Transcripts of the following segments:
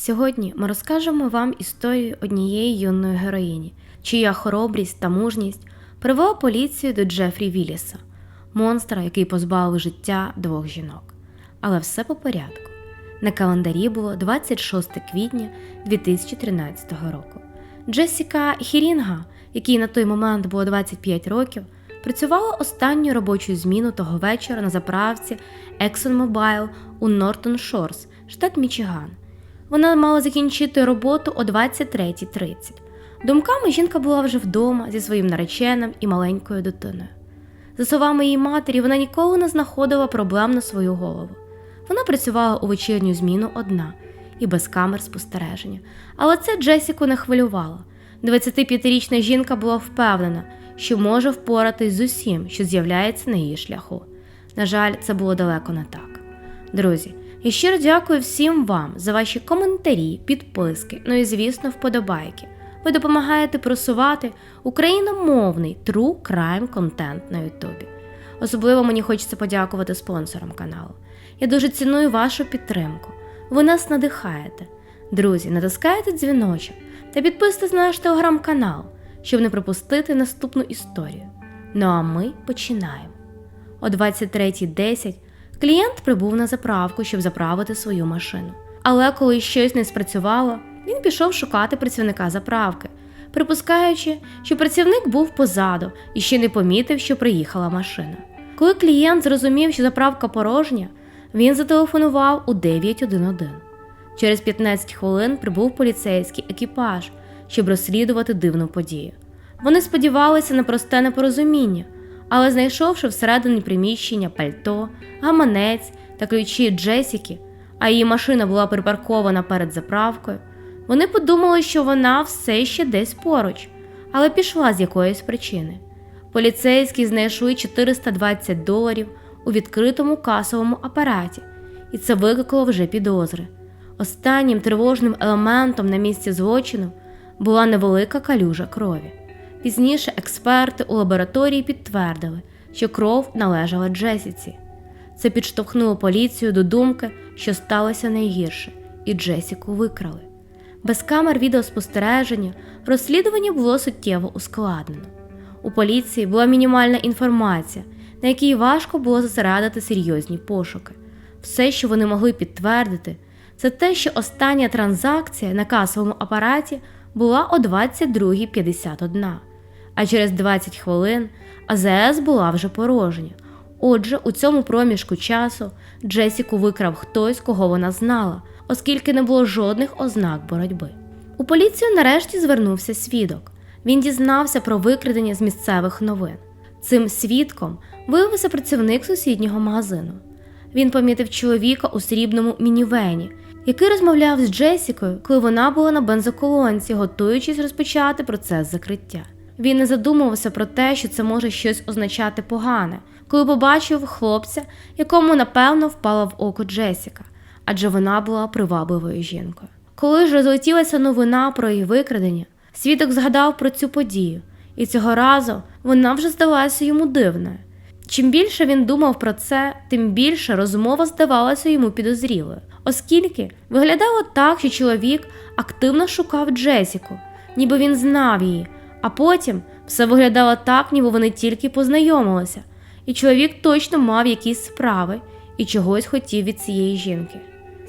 Сьогодні ми розкажемо вам історію однієї юної героїні, чия хоробрість та мужність привела поліцію до Джефрі Вілліса, монстра, який позбавив життя двох жінок. Але все по порядку. На календарі було 26 квітня 2013 року. Джесіка Хірінга, якій на той момент було 25 років, працювала останню робочу зміну того вечора на заправці ExxonMobil у Нортон Шорс, штат Мічиган. Вона мала закінчити роботу о 23.30. Думками жінка була вже вдома зі своїм нареченим і маленькою дитиною. За словами її матері, вона ніколи не знаходила проблем на свою голову. Вона працювала у вечірню зміну одна і без камер спостереження. Але це Джесіку не хвилювало. 25-річна жінка була впевнена, що може впоратись з усім, що з'являється на її шляху. На жаль, це було далеко не так. Друзі, я щиро дякую всім вам за ваші коментарі, підписки, ну і, звісно, вподобайки. Ви допомагаєте просувати україномовний true crime контент на Ютубі. Особливо мені хочеться подякувати спонсорам каналу. Я дуже ціную вашу підтримку. Ви нас надихаєте. Друзі, натискайте дзвіночок та підписуйтесь на наш телеграм-канал, щоб не пропустити наступну історію. Ну а ми починаємо. О 23.10 клієнт прибув на заправку, щоб заправити свою машину. Але коли щось не спрацювало, він пішов шукати працівника заправки, припускаючи, що працівник був позаду і ще не помітив, що приїхала машина. Коли клієнт зрозумів, що заправка порожня, він зателефонував у 911. Через 15 хвилин прибув поліцейський екіпаж, щоб розслідувати дивну подію. Вони сподівалися на просте непорозуміння, але знайшовши всередині приміщення пальто, гаманець та ключі Джесіки, а її машина була припаркована перед заправкою, вони подумали, що вона все ще десь поруч, але пішла з якоїсь причини. Поліцейські знайшли 420 доларів у відкритому касовому апараті, і це викликало вже підозри. Останнім тривожним елементом на місці злочину була невелика калюжа крові. Пізніше експерти у лабораторії підтвердили, що кров належала Джесіці. Це підштовхнуло поліцію до думки, що сталося найгірше, і Джесіку викрали. Без камер відеоспостереження розслідування було суттєво ускладнено. У поліції була мінімальна інформація, на якій важко було зосередити серйозні пошуки. Все, що вони могли підтвердити, це те, що остання транзакція на касовому апараті була о 22.51, а через 20 хвилин АЗС була вже порожня. Отже, у цьому проміжку часу Джесіку викрав хтось, кого вона знала, оскільки не було жодних ознак боротьби. У поліцію нарешті звернувся свідок. Він дізнався про викрадення з місцевих новин. Цим свідком виявився працівник сусіднього магазину. Він помітив чоловіка у срібному мінівені, який розмовляв з Джесікою, коли вона була на бензоколонці, готуючись розпочати процес закриття. Він не задумувався про те, що це може щось означати погане, коли побачив хлопця, якому напевно впала в око Джесіка, адже вона була привабливою жінкою. Коли ж розлетілася новина про її викрадення, свідок згадав про цю подію, і цього разу вона вже здалася йому дивною. Чим більше він думав про це, тим більше розмова здавалася йому підозрілою, оскільки виглядало так, що чоловік активно шукав Джесіку, ніби він знав її, а потім все виглядало так, ніби вони тільки познайомилися, і чоловік точно мав якісь справи і чогось хотів від цієї жінки.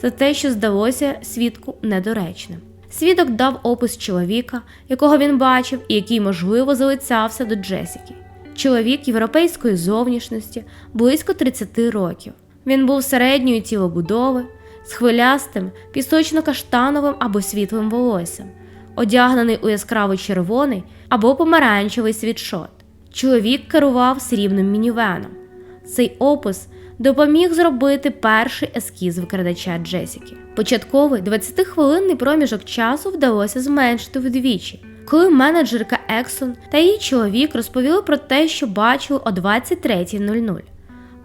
Це те, що здалося свідку недоречним. Свідок дав опис чоловіка, якого він бачив і який, можливо, залицявся до Джесіки. Чоловік європейської зовнішності близько 30 років. Він був середньої тілобудови, з хвилястим, пісочно-каштановим або світлим волоссям, одягнений у яскраво червоний або помаранчевий світшот. Чоловік керував срібним мінівеном. Цей опис допоміг зробити перший ескіз викрадача Джесіки. Початковий 20-хвилинний проміжок часу вдалося зменшити вдвічі, коли менеджерка Ексон та її чоловік розповіли про те, що бачили о 23.00.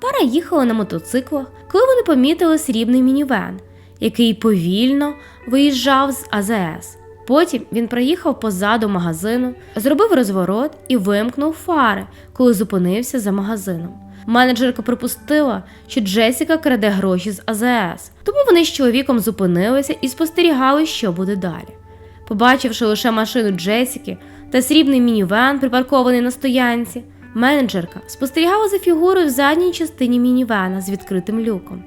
Пара їхала на мотоциклах, коли вони помітили срібний мінівен, який повільно виїжджав з АЗС. Потім він проїхав позаду магазину, зробив розворот і вимкнув фари, коли зупинився за магазином. Менеджерка припустила, що Джесіка краде гроші з АЗС, тому вони з чоловіком зупинилися і спостерігали, що буде далі. Побачивши лише машину Джесіки та срібний мінівен, припаркований на стоянці, менеджерка спостерігала за фігурою в задній частині мінівена з відкритим люком.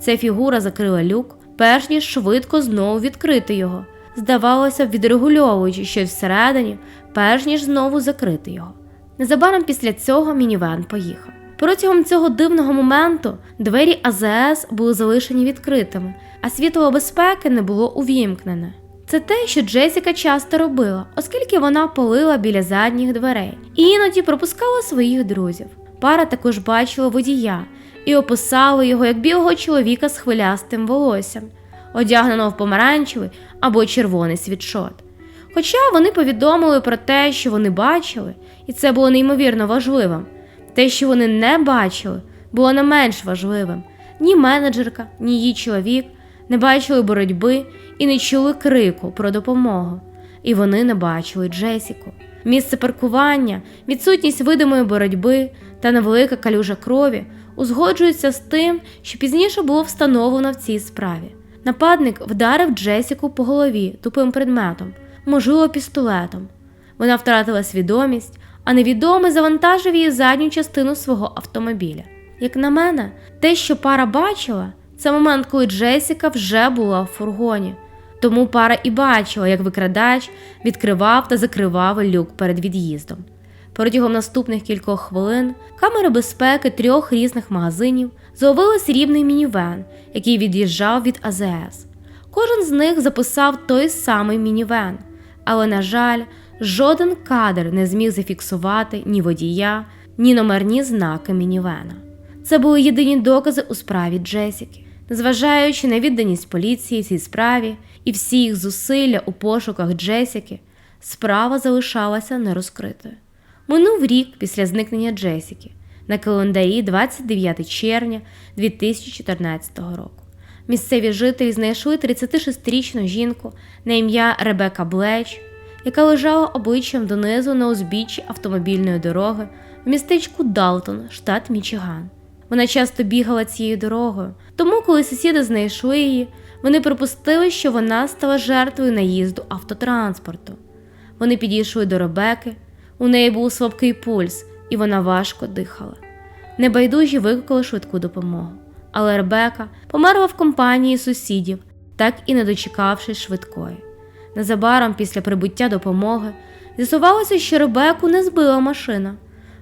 Ця фігура закрила люк, перш ніж швидко знову відкрити його. Здавалося відрегульовуючи щось всередині, перш ніж знову закрити його. Незабаром після цього мінівен поїхав. Протягом цього дивного моменту двері АЗС були залишені відкритими, а світло безпеки не було увімкнене. Це те, що Джесіка часто робила, оскільки вона полила біля задніх дверей і іноді пропускала своїх друзів. Пара також бачила водія і описала його як білого чоловіка з хвилястим волоссям, одягненого в помаранчевий або червоний світшот. Хоча вони повідомили про те, що вони бачили, і це було неймовірно важливим. Те, що вони не бачили, було не менш важливим. Ні менеджерка, ні її чоловік не бачили боротьби і не чули крику про допомогу. І вони не бачили Джесіку. Місце паркування, відсутність видимої боротьби та невелика калюжа крові узгоджуються з тим, що пізніше було встановлено в цій справі. Нападник вдарив Джесіку по голові тупим предметом, можливо, пістолетом. Вона втратила свідомість, а невідомий завантажив її задню частину свого автомобіля. Як на мене, те, що пара бачила, це момент, коли Джесіка вже була в фургоні. Тому пара і бачила, як викрадач відкривав та закривав люк перед від'їздом. Протягом наступних кількох хвилин камери безпеки трьох різних магазинів зловили срібний мінівен, який від'їжджав від АЗС. Кожен з них записав той самий мінівен, але, на жаль, жоден кадр не зміг зафіксувати ні водія, ні номерні знаки мінівена. Це були єдині докази у справі Джесіки. Незважаючи на відданість поліції цій справі і всі їх зусилля у пошуках Джесіки, справа залишалася нерозкритою. Минув рік після зникнення Джесіки на календарі 29 червня 2014 року. Місцеві жителі знайшли 36-річну жінку на ім'я Ребека Блеч, яка лежала обличчям донизу на узбіччі автомобільної дороги в містечку Далтон, штат Мічиган. Вона часто бігала цією дорогою, тому, коли сусіди знайшли її, вони припустили, що вона стала жертвою наїзду автотранспорту. Вони підійшли до Ребеки, у неї був слабкий пульс, і вона важко дихала. Небайдужі викликали швидку допомогу, але Ребека померла в компанії сусідів, так і не дочекавшись швидкої. Незабаром після прибуття допомоги з'ясувалося, що Ребеку не збила машина.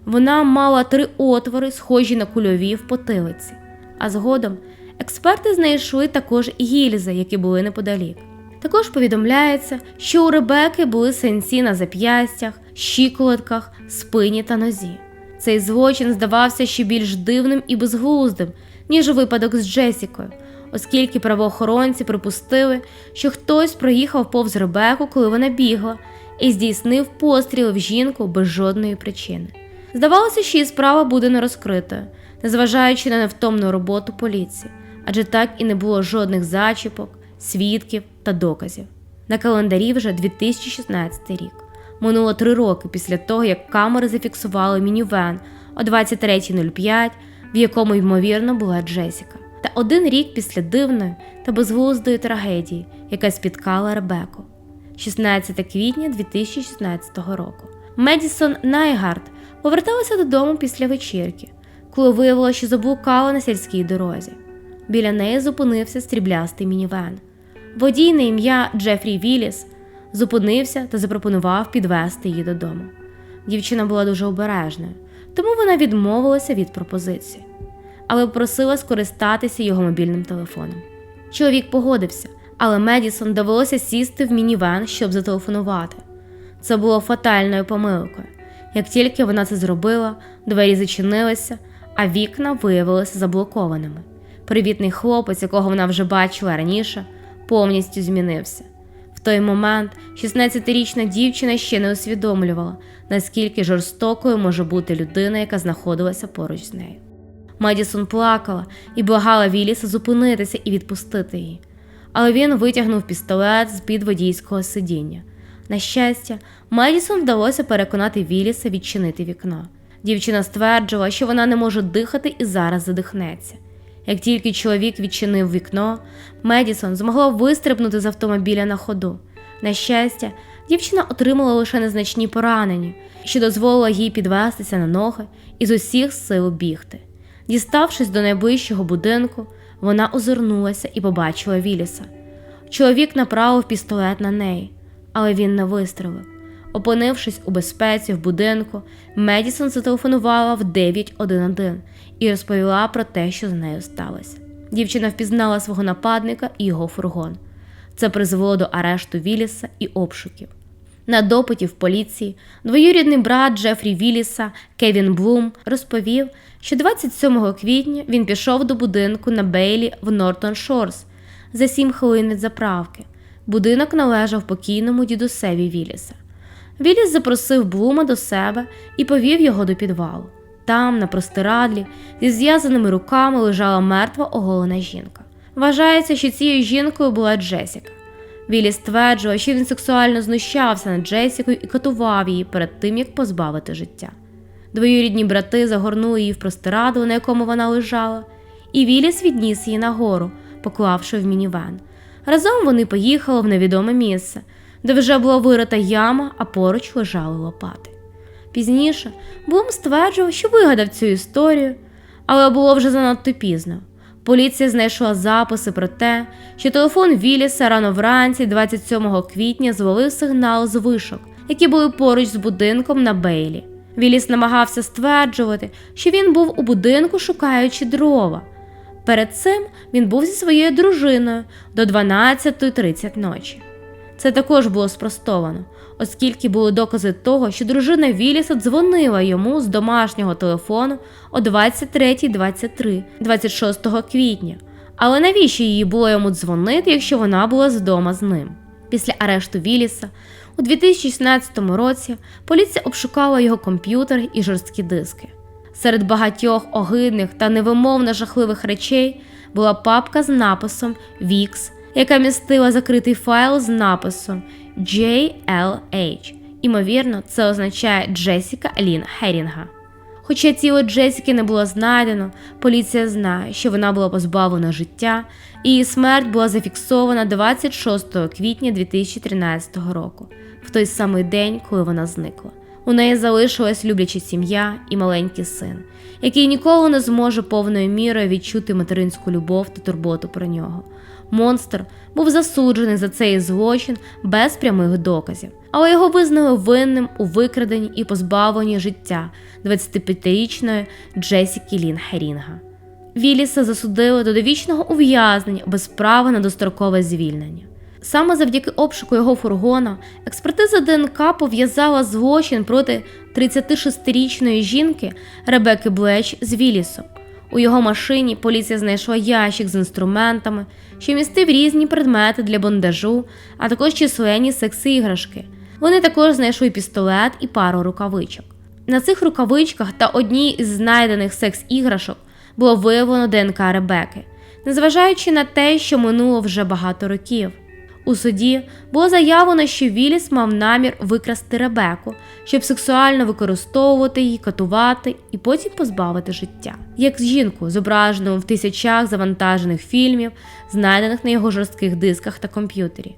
Вона мала три отвори, схожі на кульові в потилиці, а згодом експерти знайшли також гільзи, які були неподалік. Також повідомляється, що у Ребеки були сенсі на зап'ястях, щиколотках, спині та нозі. Цей злочин здавався ще більш дивним і безглуздим, ніж випадок з Джесікою, оскільки правоохоронці припустили, що хтось проїхав повз Ребеку, коли вона бігла, і здійснив постріл в жінку без жодної причини. Здавалося, що її справа буде не розкритою, незважаючи на невтомну роботу поліції, адже так і не було жодних зачіпок, свідків та доказів. На календарі вже 2016 рік. Минуло три роки після того, як камери зафіксували мінівен о 23.05, в якому ймовірно була Джесіка, та один рік після дивної та безглуздої трагедії, яка спіткала Ребеку. 16 квітня 2016 року. Медісон Найгард поверталася додому після вечірки, коли виявила, що заблукала на сільській дорозі. Біля неї зупинився стріблястий мінівен. Водій на ім'я Джефрі Віліс зупинився та запропонував підвести її додому. Дівчина була дуже обережною, тому вона відмовилася від пропозиції, але попросила скористатися його мобільним телефоном. Чоловік погодився, але Медісон довелося сісти в мінівен, щоб зателефонувати. Це було фатальною помилкою. Як тільки вона це зробила, двері зачинилися, а вікна виявилися заблокованими. Привітний хлопець, якого вона вже бачила раніше, повністю змінився. В той момент 16-річна дівчина ще не усвідомлювала, наскільки жорстокою може бути людина, яка знаходилася поруч з нею. Медісон плакала і благала Віліса зупинитися і відпустити її, але він витягнув пістолет з під водійського сидіння. На щастя, Медісон вдалося переконати Віліса відчинити вікно. Дівчина стверджувала, що вона не може дихати і зараз задихнеться. Як тільки чоловік відчинив вікно, Медісон змогла вистрибнути з автомобіля на ходу. На щастя, дівчина отримала лише незначні поранення, що дозволило їй підвестися на ноги і з усіх сил бігти. Діставшись до найближчого будинку, вона озирнулася і побачила Віліса. Чоловік направив пістолет на неї, але він не вистрелив. Опинившись у безпеці в будинку, Медісон зателефонувала в 911 і розповіла про те, що з нею сталося. Дівчина впізнала свого нападника і його фургон. Це призвело до арешту Віліса і обшуків. На допиті в поліції двоюрідний брат Джефрі Віліса Кевін Блум розповів, що 27 квітня він пішов до будинку на Бейлі в Нортон Шорс за сім хвилин заправки. Будинок належав покійному дідусеві Віліса. Віліс запросив Блума до себе і повів його до підвалу. Там, на простирадлі, зі зв'язаними руками лежала мертва оголена жінка. Вважається, що цією жінкою була Джесіка. Вілі стверджував, що він сексуально знущався над Джесікою і катував її перед тим, як позбавити життя. Двоюрідні брати загорнули її в простирадло, на якому вона лежала, і Віліс відніс її нагору, поклавши в мінівен. Разом вони поїхали в невідоме місце, де вже була вирита яма, а поруч лежали лопати. Пізніше Блум стверджував, що вигадав цю історію, але було вже занадто пізно. Поліція знайшла записи про те, що телефон Віліса рано вранці, 27 квітня, звалив сигнал з вишок, які були поруч з будинком на Бейлі. Віліс намагався стверджувати, що він був у будинку, шукаючи дрова. Перед цим він був зі своєю дружиною до 12.30 ночі. Це також було спростовано, оскільки були докази того, що дружина Віліса дзвонила йому з домашнього телефону о 23.23 26 квітня. Але навіщо їй було йому дзвонити, якщо вона була вдома з ним? Після арешту Віліса у 2016 році поліція обшукала його комп'ютер і жорсткі диски. Серед багатьох огидних та невимовно жахливих речей була папка з написом VIX, яка містила закритий файл з написом JLH. Імовірно, це означає Джесіка Лін Херінга. Хоча тіло Джесіки не було знайдено, поліція знає, що вона була позбавлена життя, і її смерть була зафіксована 26 квітня 2013 року, в той самий день, коли вона зникла. У неї залишилась любляча сім'я і маленький син, який ніколи не зможе повною мірою відчути материнську любов та турботу про нього. Монстр був засуджений за цей злочин без прямих доказів, але його визнали винним у викраденні і позбавленні життя 25-річної Джесіки Лін Херінга. Віліса засудили до довічного ув'язнення без права на дострокове звільнення. Саме завдяки обшуку його фургона експертиза ДНК пов'язала злочин проти 36-річної жінки Ребекки Блеч з Вілісом. У його машині поліція знайшла ящик з інструментами, що містив різні предмети для бондажу, а також численні секси-іграшки. Вони також знайшли пістолет і пару рукавичок. На цих рукавичках та одній із знайдених секс-іграшок було виявлено ДНК Ребеки, незважаючи на те, що минуло вже багато років. У суді було заявлено, що Віліс мав намір викрасти Ребеку, щоб сексуально використовувати її, катувати і потім позбавити життя, як жінку, зображену в тисячах завантажених фільмів, знайдених на його жорстких дисках та комп'ютері.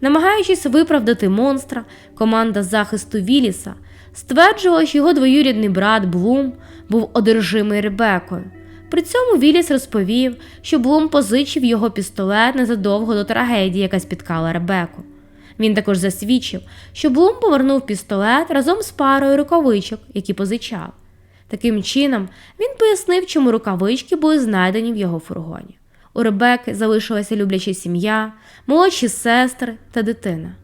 Намагаючись виправдати монстра, команда захисту Віліса стверджувала, що його двоюрідний брат Блум був одержимий Ребекою. При цьому Віліс розповів, що Блум позичив його пістолет незадовго до трагедії, яка спіткала Ребеку. Він також засвідчив, що Блум повернув пістолет разом з парою рукавичок, які позичав. Таким чином, він пояснив, чому рукавички були знайдені в його фургоні. У Ребеки залишилася любляча сім'я, молодші сестри та дитина,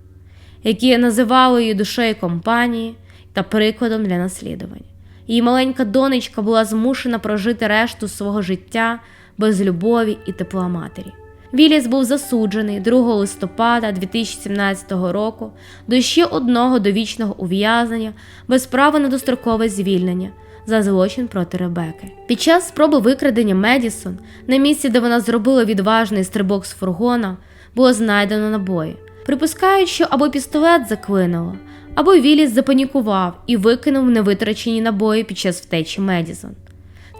які називали її душею компанії та прикладом для наслідування. Її маленька донечка була змушена прожити решту свого життя без любові і тепла матері. Віліс був засуджений 2 листопада 2017 року до ще одного довічного ув'язнення без права на дострокове звільнення за злочин проти Ребеки. Під час спроби викрадення Медісон на місці, де вона зробила відважний стрибок з фургона, було знайдено набої. Припускають, що або пістолет заклинило, або Віліс запанікував і викинув невитрачені набої під час втечі Медісон.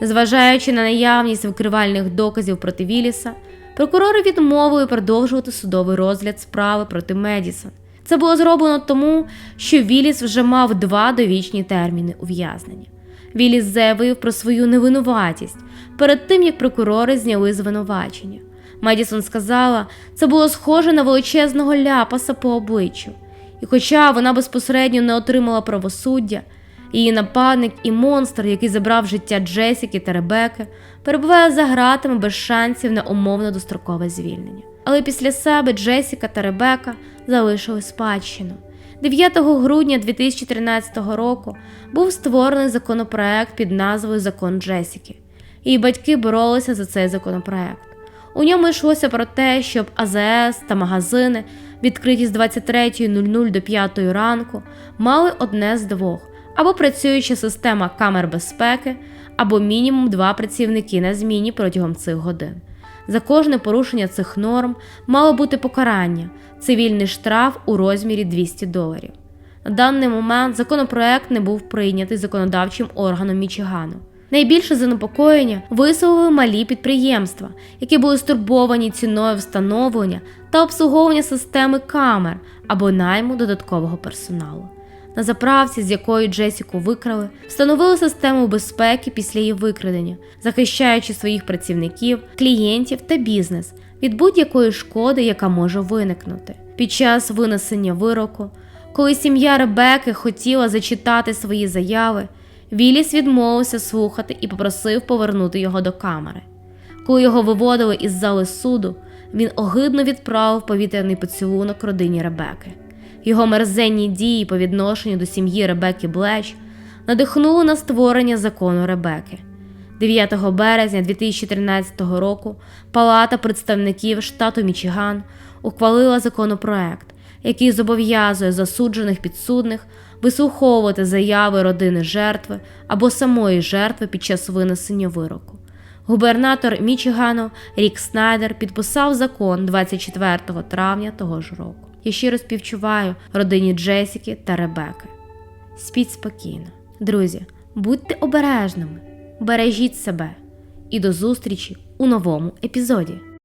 Незважаючи на наявність викривальних доказів проти Віліса, прокурори відмовили продовжувати судовий розгляд справи проти Медісон. Це було зроблено тому, що Віліс вже мав два довічні терміни ув'язнення. Віліс заявив про свою невинуватість перед тим, як прокурори зняли звинувачення. Медісон сказала, це було схоже на величезного ляпаса по обличчю. І хоча вона безпосередньо не отримала правосуддя, її нападник і монстр, який забрав життя Джесіки та Ребеки, перебуває за гратами без шансів на умовно дострокове звільнення. Але після себе Джесіка та Ребека залишили спадщину. 9 грудня 2013 року був створений законопроект під назвою Закон Джесіки. Її батьки боролися за цей законопроект. У ньому йшлося про те, щоб АЗС та магазини, відкриті з 23.00 до 5 ранку, мали одне з двох або працююча система камер безпеки, або мінімум два працівники на зміні протягом цих годин. За кожне порушення цих норм мало бути покарання, цивільний штраф у розмірі 200 доларів. На даний момент законопроект не був прийнятий законодавчим органом Мічигану. Найбільше занепокоєння висловили малі підприємства, які були стурбовані ціною встановлення та обслуговування системи камер або найму додаткового персоналу. На заправці, з якої Джесіку викрали, встановили систему безпеки після її викрадення, захищаючи своїх працівників, клієнтів та бізнес від будь-якої шкоди, яка може виникнути. Під час винесення вироку, коли сім'я Ребеки хотіла зачитати свої заяви, Віліс відмовився слухати і попросив повернути його до камери. Коли його виводили із зали суду, він огидно відправив повітряний поцілунок родині Ребеки. Його мерзенні дії по відношенню до сім'ї Ребеки Блеч надихнули на створення закону Ребеки. 9 березня 2013 року Палата представників штату Мічиган ухвалила законопроект, який зобов'язує засуджених підсудних вислуховувати заяви родини жертви або самої жертви під час винесення вироку. Губернатор Мічигану Рік Снайдер підписав закон 24 травня того ж року. Я щиро співчуваю родині Джесіки та Ребеки. Спіть спокійно. Друзі, будьте обережними, бережіть себе і до зустрічі у новому епізоді.